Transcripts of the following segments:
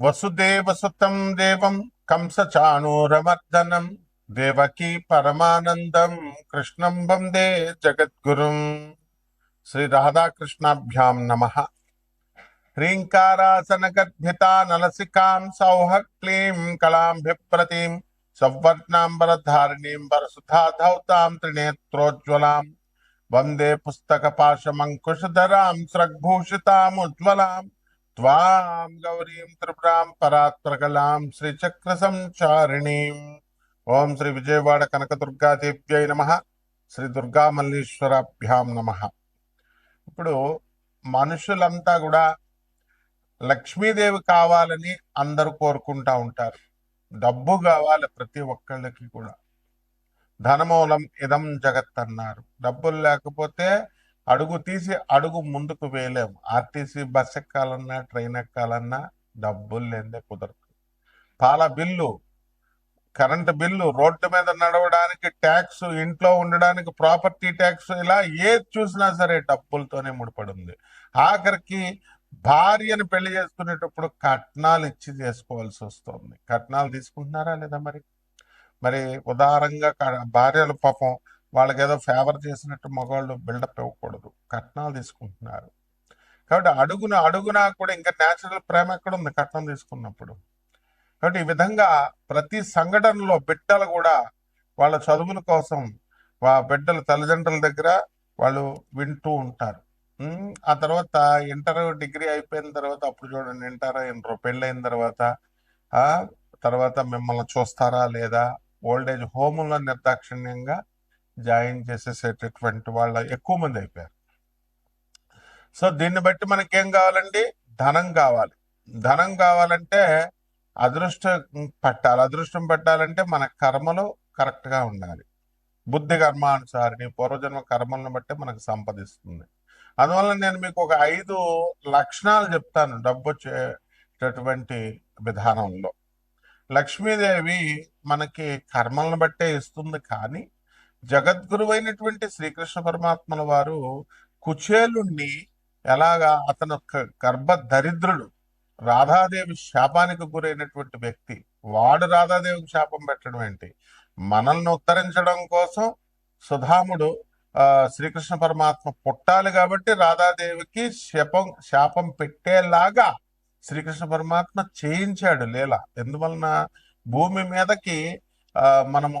वसुदेव सुतम देव कंस कंसचाणूरमर्दनं, देवकी परमानंदम कृष्णम वंदे जगद्गुरु श्री परमानन्दं नम ह्रींकारासन गर्भिता नलसिका नमः। ह्रीङ्कारासनगर्भिता नलसिकां सौः क्लीं कलाम्भिप्रतीं, सौवर्णाम्बरधारिणीं, वरसुधाधौतां त्रिनेत्रोज्ज्वलाम् वंदे पुस्तकपाशमङ्कुशधरां स्रग्भूषितामुज्ज्वलाम् त्वां गौरीं त्रिपुरां परात्प्रकलां పరాత్రకలాం ॐ సంచారిణీం ఓం శ్రీ విజయవాడ కనకదుర్గాదేవ్యై నమ శ్రీ దుర్గా మల్లీశ్వరాభ్యాం నమ ఇప్పుడు మనుషులంతా కూడా లక్ష్మీదేవి కావాలని అందరూ కోరుకుంటా ఉంటారు. డబ్బు కావాలి ప్రతి ఒక్కళ్ళకి కూడా. ధనమూలం ఇదం జగత్ అన్నారు. డబ్బులు లేకపోతే అడుగు తీసి అడుగు ముందుకు వేయలేము ఆర్టీసీ బస్ ఎక్కాలన్నా ట్రైన్ ఎక్కాలన్నా డబ్బులు లేదే కుదరదు. పాల బిల్లు కరెంటు బిల్లు రోడ్డు మీద నడవడానికి ట్యాక్స్ ఇంట్లో ఉండడానికి ప్రాపర్టీ ట్యాక్స్ ఇలా ఏది చూసినా సరే డబ్బులతోనే ముడిపడి ఉంది ఆఖరికి భార్యను పెళ్ళి చేసుకునేటప్పుడు కట్నాలు ఇచ్చి చేసుకోవాల్సి వస్తుంది. కట్నాలు తీసుకుంటున్నారా లేదా మరి? మరి ఉదారంగా భార్యలు పాపం వాళ్ళకి ఏదో ఫేవర్ చేసినట్టు మగవాళ్ళు బిల్డప్ ఇవ్వకూడదు. కట్నాలు తీసుకుంటున్నారు. కాబట్టి అడుగున అడుగునా కూడా ఇంకా నేచురల్ ప్రేమ ఎక్కడ ఉంది కట్నం తీసుకున్నప్పుడు? కాబట్టి ఈ విధంగా ప్రతి సంఘటనలో బిడ్డలు కూడా వాళ్ళ చదువుల కోసం వా బిడ్డల తల్లిదండ్రుల దగ్గర వాళ్ళు వింటూ ఉంటారు. ఆ తర్వాత ఇంటర్ డిగ్రీ అయిపోయిన తర్వాత అప్పుడు చూడండి ఇంటర్ ఇంటర్ పెళ్ళైన తర్వాత తర్వాత మిమ్మల్ని చూస్తారా లేదా? ఓల్డ్ ఏజ్ హోములో నిర్దాక్షిణ్యంగా జాయిన్ చేసేసేటటువంటి వాళ్ళ ఎక్కువ మంది అయిపోయారు. సో దీన్ని బట్టి మనకేం కావాలండి? ధనం కావాలి. ధనం కావాలంటే అదృష్టం పట్టాలి. అదృష్టం పట్టాలంటే మన కర్మలు కరెక్ట్గా ఉండాలి. బుద్ధి కర్మానుసారిని పూర్వజన్మ కర్మలను బట్టి మనకు సంపదిస్తుంది. అందువల్ల నేను మీకు ఒక ఐదు లక్షణాలు చెప్తాను డబ్బు వచ్చేటటువంటి విధానంలో. లక్ష్మీదేవి మనకి కర్మలను బట్టే ఇస్తుంది కానీ జగద్గురువైనటువంటి శ్రీకృష్ణ పరమాత్మల వారు కుచేలుణ్ణి ఎలాగా అతను గర్భ దరిద్రుడు రాధాదేవి శాపానికి గురైనటువంటి వ్యక్తి వాడు రాధాదేవికి శాపం పెట్టడం ఏంటి? మనల్ని ఉత్తరించడం కోసం సుధాముడు ఆ, శ్రీకృష్ణ పరమాత్మ పుట్టాలి కాబట్టి రాధాదేవికి శపం శాపం పెట్టేలాగా శ్రీకృష్ణ పరమాత్మ చేయించాడు లీల. ఎందువలన? భూమి మీదకి ఆ, మనము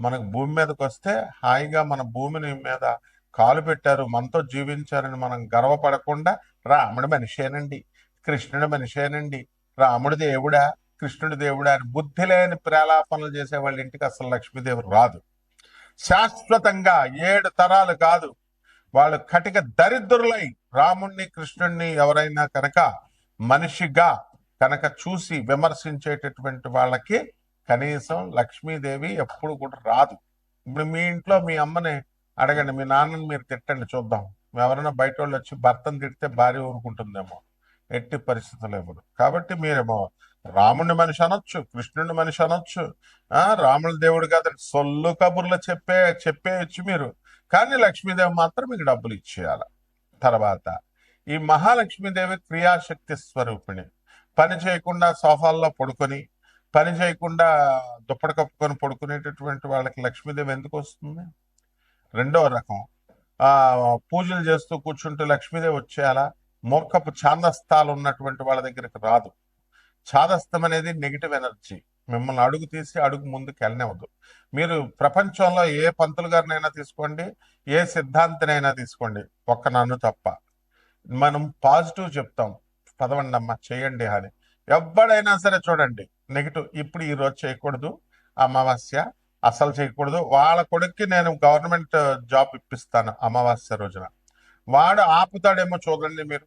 మనకు భూమి మీదకి వస్తే హాయిగా మన భూమిని మీద కాలు పెట్టారు మనతో జీవించారని మనం గర్వపడకుండా రాముడి మనిషేనండి కృష్ణుడి మనిషేనండి రాముడి దేవుడా కృష్ణుడి దేవుడా అని బుద్ధి లేని ప్రేలాపనలు చేసే వాళ్ళ ఇంటికి అసలు లక్ష్మీదేవి రాదు. శాశ్వతంగా ఏడు తరాలు కాదు వాళ్ళు కటిక దరిద్రులై రాముణ్ణి కృష్ణుణ్ణి ఎవరైనా కనుక మనిషిగా కనుక చూసి విమర్శించేటటువంటి వాళ్ళకి కనీసం లక్ష్మీదేవి ఎప్పుడు కూడా రాదు. ఇప్పుడు మీ ఇంట్లో మీ అమ్మని అడగండి మీ నాన్నని మీరు తిట్టండి చూద్దాం. ఎవరైనా బయట వాళ్ళు వచ్చి భర్తను తిడితే భార్య ఊరుకుంటుందేమో. ఎట్టి పరిస్థితులు ఇవ్వదు కాబట్టి మీరేమో రాముడిని మనిషి అనొచ్చు కృష్ణుడి మనిషి అనొచ్చు రాముడి దేవుడు కాదండి సొల్లు కబుర్లు చెప్పే చెప్పేయచ్చు మీరు. కానీ లక్ష్మీదేవి మాత్రం మీకు డబ్బులు ఇచ్చేయాలి. తర్వాత ఈ మహాలక్ష్మీదేవి క్రియాశక్తి స్వరూపిణి. పని చేయకుండా సోఫాల్లో పడుకొని పని చేయకుండా దుప్పటి కప్పుకొని పడుకునేటటువంటి వాళ్ళకి లక్ష్మీదేవి ఎందుకు వస్తుంది? రెండవ రకం. పూజలు చేస్తూ కూర్చుంటూ లక్ష్మీదేవి వచ్చేయాలా? మూర్ఖపు ఛాందస్తాలు ఉన్నటువంటి వాళ్ళ దగ్గరికి రాదు. ఛాదస్తం అనేది నెగిటివ్ ఎనర్జీ మిమ్మల్ని అడుగు తీసి అడుగు ముందుకు వెళ్ళనివ్వదు. మీరు ప్రపంచంలో ఏ పంతులు గారినైనా తీసుకోండి ఏ సిద్ధాంతినైనా తీసుకోండి. ఒక్క నన్ను తప్ప. మనం పాజిటివ్ చెప్తాం. పదవండి అమ్మ చేయండి అని. ఎవడైనా సరే చూడండి. నెగిటివ్ ఇప్పుడు ఈ రోజు చేయకూడదు అమావాస్య అసలు చేయకూడదు. వాళ్ళ కొడుక్కి నేను గవర్నమెంట్ జాబ్ ఇప్పిస్తాను అమావాస్య రోజున. వాడు ఆపుతాడేమో చూడండి మీరు.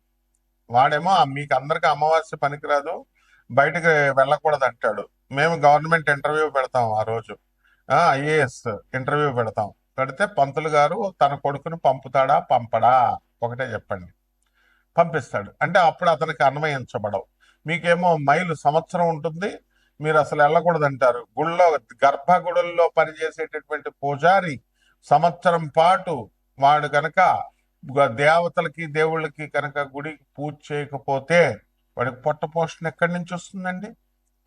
వాడేమో మీకు అందరికి అమావాస్య పనికిరాదు బయటకు వెళ్ళకూడదు అంటాడు మేము గవర్నమెంట్ ఇంటర్వ్యూ పెడతాం ఆ రోజు. ఐఏఎస్ ఇంటర్వ్యూ పెడతాం. పెడితే పంతులు గారు తన కొడుకును పంపుతాడా పంపడా? ఒకటే చెప్పండి. పంపిస్తాడు. అంటే అప్పుడు అతనికి అన్వయించబడవు మీకేమో మైలు సంవత్సరం ఉంటుంది మీరు అసలు వెళ్ళకూడదు అంటారు గుళ్ళో గర్భగుడుల్లో పనిచేసేటటువంటి పూజారి సంవత్సరం పాటు వాడు కనుక దేవతలకి దేవుళ్ళకి కనుక గుడికి పూజ చేయకపోతే వాడికి పొట్ట పోషణ ఎక్కడి నుంచి వస్తుందండి?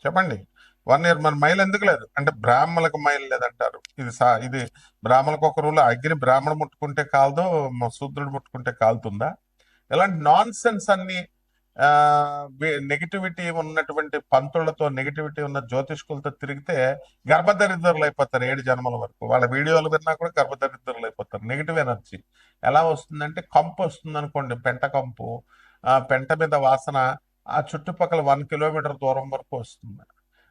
చెప్పండి. వన్ ఇయర్ మన మైల్ ఎందుకు లేదు? అంటే బ్రాహ్మణులకు మైల్ లేదంటారు. ఇది సా ఇది బ్రాహ్మణులకు ఒక రూల్. అగ్ని బ్రాహ్మణ ముట్టుకుంటే కాలదో శూద్రుడు ముట్టుకుంటే కాలుతుందా? ఇలాంటి నాన్ సెన్స్ అన్ని నెగిటివిటీ ఉన్నటువంటి పంతులతో నెగిటివిటీ ఉన్న జ్యోతిష్కులతో తిరిగితే గర్భదరిద్రులు అయిపోతారు ఏడు జన్మల వరకు. వాళ్ళ వీడియోలు విన్నా కూడా గర్భదరిద్రులు అయిపోతారు. నెగిటివ్ ఎనర్జీ ఎలా వస్తుందంటే కంపు వస్తుంది అనుకోండి పెంట కంపు. ఆ పెంట మీద వాసన ఆ చుట్టుపక్కల వన్ కిలోమీటర్ దూరం వరకు వస్తుంది.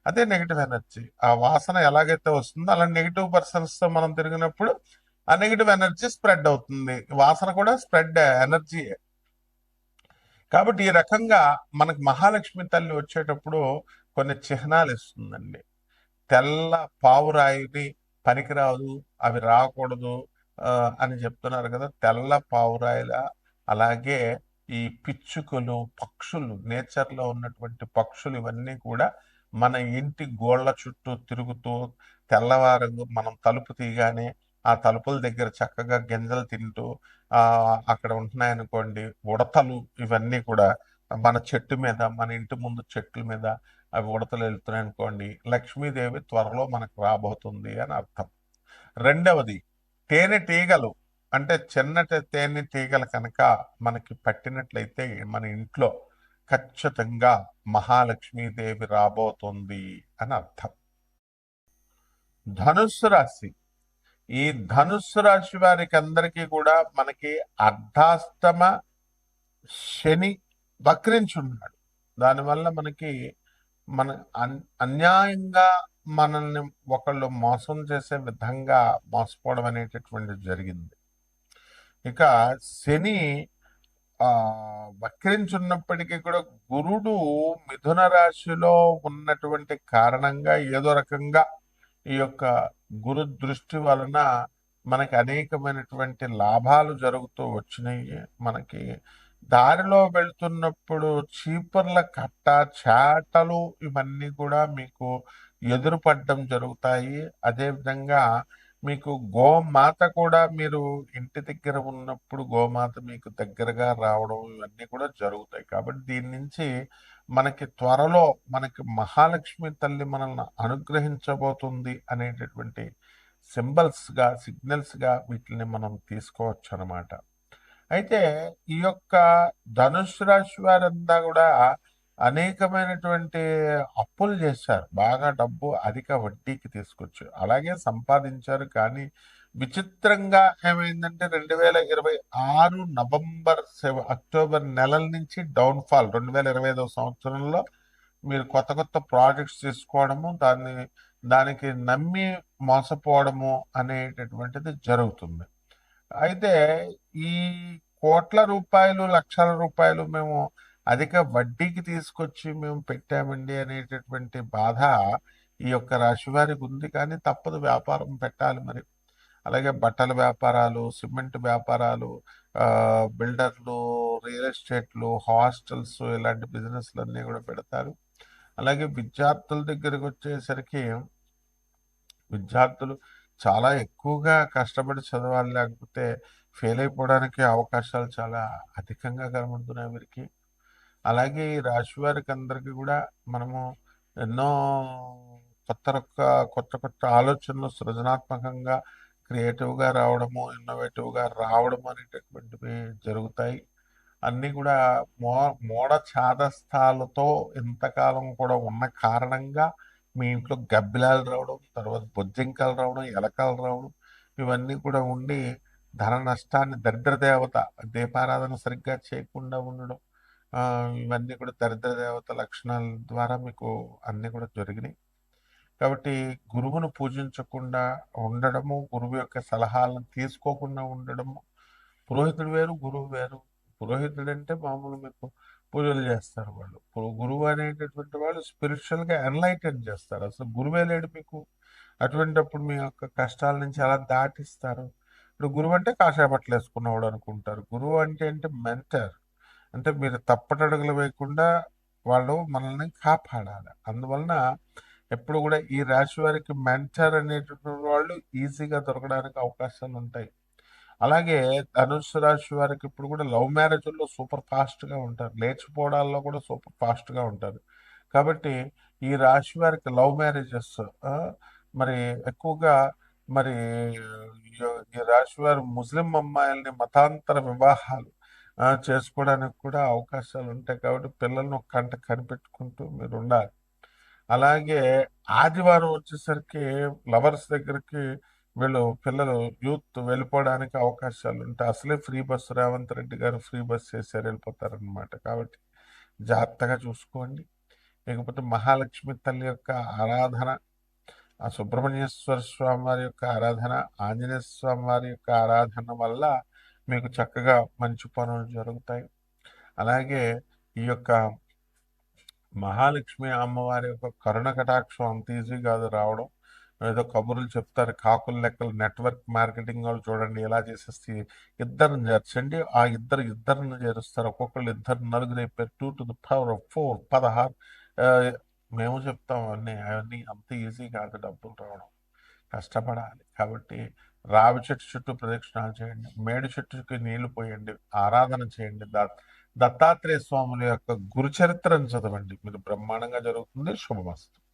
అదే నెగిటివ్ ఎనర్జీ ఆ వాసన ఎలాగైతే వస్తుందో అలా నెగిటివ్ పర్సన్స్తో మనం తిరిగినప్పుడు ఆ నెగిటివ్ ఎనర్జీ స్ప్రెడ్ అవుతుంది. వాసన కూడా స్ప్రెడ్ ఎనర్జీ కాబట్టి ఈ రకంగా మనకు మహాలక్ష్మి తల్లి వచ్చేటప్పుడు కొన్ని చిహ్నాలు ఇస్తుందండి. తెల్ల పావురాయిని పనికిరాదు అవి రాకూడదు అని చెప్తున్నారు కదా. తెల్ల పావురాయిల అలాగే ఈ పిచ్చుకలు పక్షులు నేచర్లో ఉన్నటువంటి పక్షులు ఇవన్నీ కూడా మన ఇంటి గోళ్ళ చుట్టూ తిరుగుతూ తెల్లవారు మనం తలుపు తీయగానే ఆ తలుపుల దగ్గర చక్కగా గింజలు తింటూ ఆ అక్కడ ఉంటున్నాయనుకోండి ఉడతలు ఇవన్నీ కూడా మన చెట్టు మీద మన ఇంటి ముందు చెట్ల మీద అవి ఉడతలు వెళ్తున్నాయి అనుకోండి లక్ష్మీదేవి త్వరలో మనకు రాబోతుంది అని అర్థం. రెండవది తేనె తీగలు అంటే చిన్నటి తేనె తీగలు కనుక మనకి పట్టినట్లయితే మన ఇంట్లో ఖచ్చితంగా మహాలక్ష్మీదేవి రాబోతుంది అని అర్థం. ధనుస్సు రాశి. ఈ ధనుస్సు రాశి వారికి అందరికీ కూడా మనకి అర్ధాస్తమ శని వక్రించున్నాడు. దానివల్ల మనకి మన అన్యాయంగా మనల్ని ఒకళ్ళు మోసం చేసే విధంగా మోసపోవడం అనేటటువంటిది జరిగింది. ఇక శని వక్రించున్నప్పటికీ కూడా గురుడు మిథున రాశిలో ఉన్నటువంటి కారణంగా ఏదో రకంగా ఈ యొక్క గురు దృష్టి వలన మనకి అనేకమైనటువంటి లాభాలు జరుగుతూ వచ్చినాయి. మనకి దారిలో వెళ్తున్నప్పుడు చీపర్ల కట్ట చాటలు ఇవన్నీ కూడా మీకు ఎదురుపడడం జరుగుతాయి. అదేవిధంగా మీకు గోమాత కూడా మీరు ఇంటి దగ్గర ఉన్నప్పుడు గోమాత మీకు దగ్గరగా రావడం ఇవన్నీ కూడా జరుగుతాయి. కాబట్టి దీని నుంచి మనకి త్వరలో మనకి మహాలక్ష్మి తల్లి మనల్ని అనుగ్రహించబోతుంది అనేటటువంటి సింబల్స్గా సిగ్నల్స్గా వీటిని మనం తీసుకోవచ్చు అనమాట అయితే ఈ యొక్క ధనుసు రాశి వారంతా కూడా అనేకమైనటువంటి అప్పులు చేశారు. బాగా డబ్బు అధిక వడ్డీకి తీసుకొచ్చారు. అలాగే సంపాదించారు. కానీ విచిత్రంగా ఏమైందంటే రెండు వేల ఇరవై ఆరు నవంబర్ అక్టోబర్ నెలల నుంచి డౌన్ ఫాల్ రెండు వేల ఇరవై ఐదవ సంవత్సరంలో మీరు కొత్త కొత్త ప్రాజెక్ట్స్ తీసుకోవడము దాన్ని దానికి నమ్మి మోసపోవడము అనేటటువంటిది జరుగుతుంది. అయితే ఈ కోట్ల రూపాయలు లక్షల రూపాయలు మేము అధిక వడ్డీకి తీసుకొచ్చి మేము పెట్టామండి అనేటటువంటి బాధ ఈ యొక్క రాశి వారికి ఉంది కానీ తప్పదు వ్యాపారం పెట్టాలి మరి. అలాగే బట్టల వ్యాపారాలు సిమెంట్ వ్యాపారాలు బిల్డర్లు రియల్ ఎస్టేట్లు హాస్టల్స్ ఇలాంటి బిజినెస్లు అన్నీ కూడా పెడతారు. అలాగే విద్యార్థుల దగ్గరికి వచ్చేసరికి విద్యార్థులు చాలా ఎక్కువగా కష్టపడి చదవాలి లేకపోతే ఫెయిల్ అయిపోవడానికి అవకాశాలు చాలా అధికంగా కనబడుతున్నాయి వీరికి. అలాగే ఈ రాశి వారికి అందరికీ కూడా మనము ఎన్నో కొత్త రొక్క కొత్త కొత్త ఆలోచనలు సృజనాత్మకంగా క్రియేటివ్గా రావడము ఇన్నోవేటివ్గా రావడము అనేటటువంటివి జరుగుతాయి. అన్నీ కూడా మో మోడ ఛాదస్థాలతో ఇంతకాలం కూడా ఉన్న కారణంగా మీ ఇంట్లో గబ్బిలాలు రావడం తర్వాత బొజ్జింకలు రావడం ఎలకలు రావడం ఇవన్నీ కూడా ఉండి ధన నష్టాన్ని దరిద్ర దేవత దీపారాధన సరిగ్గా చేయకుండా ఉండడం ఇవన్నీ కూడా దరిద్ర దేవత లక్షణాల ద్వారా మీకు అన్నీ కూడా జరిగినాయి. కాబట్టి గురువును పూజించకుండా ఉండడము గురువు యొక్క సలహాలను తీసుకోకుండా ఉండడము పురోహితుడు వేరు గురువు వేరు. పురోహితుడు అంటే మామూలు మీకు పూజలు చేస్తారు వాళ్ళు. గురువు అనేటటువంటి వాళ్ళు స్పిరిచువల్గా ఎన్లైటన్ చేస్తారు. అసలు గురువే లేడు మీకు. అటువంటిప్పుడు మీ యొక్క కష్టాల నుంచి ఎలా దాటిస్తారు? ఇప్పుడు గురువు అంటే కాషాయ బట్టలు వేసుకున్నవాడు అనుకుంటారు. గురువు అంటే అంటే మెంటర్. అంటే మీరు తప్పటడుగులు వేయకుండా వాళ్ళు మనల్ని కాపాడాలి. అందువలన ఎప్పుడు కూడా ఈ రాశి వారికి మెంటర్ అనేటటువంటి వాళ్ళు ఈజీగా దొరకడానికి అవకాశాలు ఉంటాయి. అలాగే ధనుసు రాశి వారికి ఇప్పుడు కూడా లవ్ మ్యారేజ్లో సూపర్ ఫాస్ట్గా ఉంటారు. లేచిపోవడాల్లో కూడా సూపర్ ఫాస్ట్గా ఉంటారు. కాబట్టి ఈ రాశి వారికి లవ్ మ్యారేజెస్ మరి ఎక్కువగా మరి ఈ- రాశి వారు ముస్లిం అమ్మాయిల్ని మతాంతర వివాహాలు చేసుకోవడానికి కూడా అవకాశాలు ఉంటాయి కాబట్టి పిల్లల్ని ఒక కంట కనిపెట్టుకుంటూ మీరు ఉండాలి అలాగే ఆదివారం వచ్చేసరికి లవర్స్ దగ్గరికి వీళ్ళు పిల్లలు యూత్ వెళ్ళిపోవడానికి అవకాశాలు ఉంటాయి అసలే ఫ్రీ బస్సు రేవంత్ రెడ్డి గారు ఫ్రీ బస్ చేశారు వెళ్ళిపోతారనమాట కాబట్టి జాగ్రత్తగా చూసుకోండి. లేకపోతే మహాలక్ష్మి తల్లి యొక్క ఆరాధన ఆ సుబ్రహ్మణ్యేశ్వర స్వామి వారి యొక్క ఆరాధన ఆంజనేయ స్వామి వారి యొక్క ఆరాధన వల్ల మీకు చక్కగా మంచి పనులు జరుగుతాయి. అలాగే ఈ యొక్క మహాలక్ష్మి అమ్మవారి యొక్క కరుణ కటాక్షం అంత ఈజీ కాదు రావడం. ఏదో కబుర్లు చెప్తారు కాకుల లెక్కలు నెట్వర్క్ మార్కెటింగ్ వాళ్ళు చూడండి ఎలా చేసేస్తే ఇద్దరిని చేర్చండి. ఆ ఇద్దరు ఇద్దరిని చేరుస్తారు. ఒక్కొక్కళ్ళు ఇద్దరు నలుగురు అయిపోయారు. Two to the power of four పదహారు. మేము చెప్తాం అవన్నీ. అవన్నీ అంత ఈజీ కాదు డబ్బులు రావడం. కష్టపడాలి. కాబట్టి రావి చెట్టు చుట్టూ ప్రదక్షిణాలు చేయండి మేడి చెట్టుకి నీళ్ళు పోయండి ఆరాధన చేయండి. దత్తాత్రేయ స్వాముల యొక్క గురు చరిత్రను చదవండి. మీరు బ్రహ్మాండంగా జరుగుతుంది. శుభమస్తు.